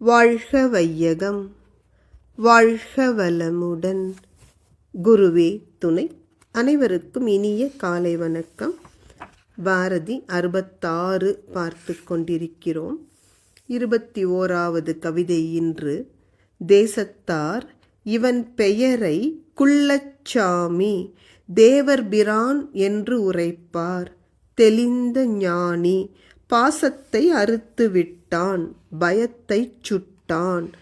வாழ்க வையகம் வாழ்க வளமுடன். குருவே துணை. அனைவருக்கும் இனிய காலை வணக்கம். பாரதி அறுபத்தாறு பார்த்து கொண்டிருக்கிறோம். இருபத்தி ஓராவது கவிதை இன்று. தேசத்தார் இவன் பெயரை குள்ளச்சாமி தேவர் பிரான் என்று உரைப்பார். தெளிந்த ஞானி பாசத்தை அறுத்துவிட்டு சுட்டான் பயத்தைச் சுட்டான்.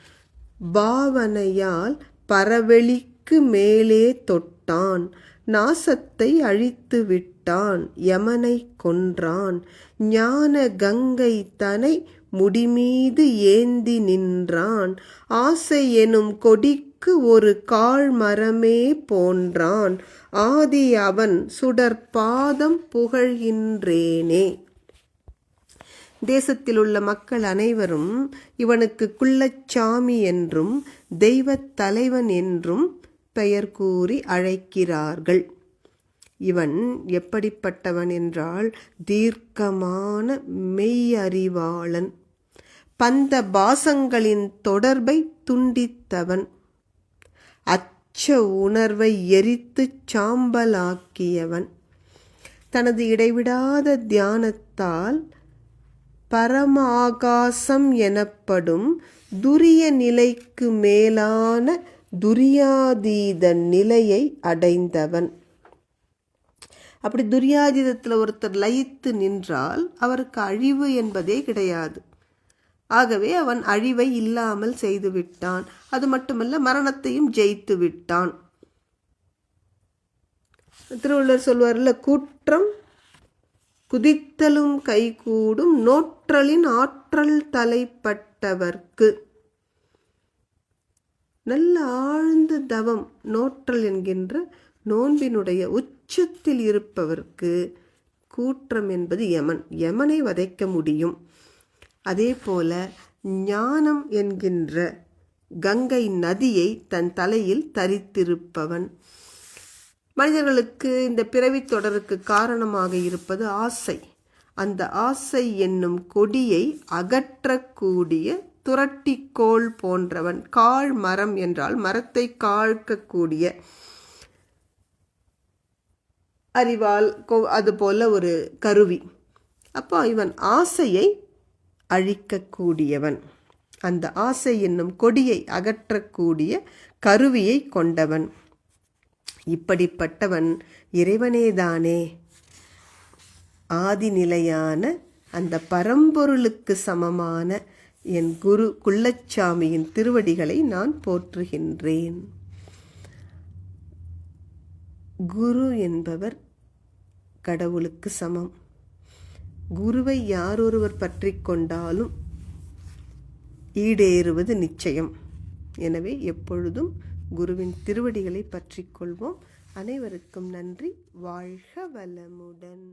பாவனையால் பரவெளிக்கு மேலே தொட்டான். நாசத்தை அழித்து விட்டான் யமனை கொன்றான். ஞான கங்கை தனை முடிமீது ஏந்தி நின்றான். ஆசை எனும் கொடிக்கு ஒரு கால் மரமே போன்றான். ஆதி அவன் சுடற்பாதம் புகழ்கின்றேனே. தேசத்தில் உள்ள மக்கள் அனைவரும் இவனுக்கு குள்ளச்சாமி என்றும் தெய்வத் தலைவன் என்றும் பெயர் கூறி அழைக்கிறார்கள். இவன் எப்படிப்பட்டவன் என்றால் தீர்க்கமான மெய்யறிவாளன். பந்த பாசங்களின் தொடர்பை துண்டித்தவன். அச்ச உணர்வை எரித்து சாம்பலாக்கியவன். தனது இடைவிடாத தியானத்தால் பரம ஆகாசம் எனப்படும் துரிய நிலைக்கு மேலான துரியாதீத நிலையை அடைந்தவன். அப்படி துரியாதீதத்தில் ஒருத்தர் லயித்து நின்றால் அவருக்கு அழிவு என்பதே கிடையாது. ஆகவே அவன் அழிவை இல்லாமல் செய்து விட்டான். அது மட்டுமல்ல மரணத்தையும் ஜெயித்து விட்டான். திருவள்ளுவர் சொல்வார்ல குற்றம் குதித்தலும் கைகூடும் நோற்றலின் ஆற்றல் தலைப்பட்டவர்க்கு. நல்ல ஆழ்ந்த தவம் நோற்றல் என்கின்ற நோன்பினுடைய உச்சத்தில் இருப்பவர்க்கு கூற்றம் என்பது யமன். யமனை வதைக்க முடியும். அதே போல ஞானம் என்கின்ற கங்கை நதியை தன் தலையில் தரித்திருப்பவன். மனிதர்களுக்கு இந்த பிறவி தொடருக்கு காரணமாக இருப்பது ஆசை. அந்த ஆசை என்னும் கொடியை அகற்றக்கூடிய துரட்டிக்கோள் போன்றவன் கால் மரம் என்றால் மரத்தை காழ்க்கக்கூடிய அறிவால் அது போல ஒரு கருவி. அப்போ இவன் ஆசையை அழிக்கக்கூடியவன். அந்த ஆசை என்னும் கொடியை அகற்றக்கூடிய கருவியை கொண்டவன். இப்படிப்பட்டவன் இறைவனேதானே. ஆதிநிலையான அந்த பரம்பொருளுக்கு சமமான என் குரு குள்ளச்சாமியின் திருவடிகளை நான் போற்றுகின்றேன். குரு என்பவர் கடவுளுக்கு சமம். குருவை யாரொருவர் பற்றி கொண்டாலும் ஈடேறுவது நிச்சயம். எனவே எப்பொழுதும் குருவின் திருவடிகளை பற்றி கொள்வோம். அனைவருக்கும் நன்றி. வாழ்க வளமுடன்.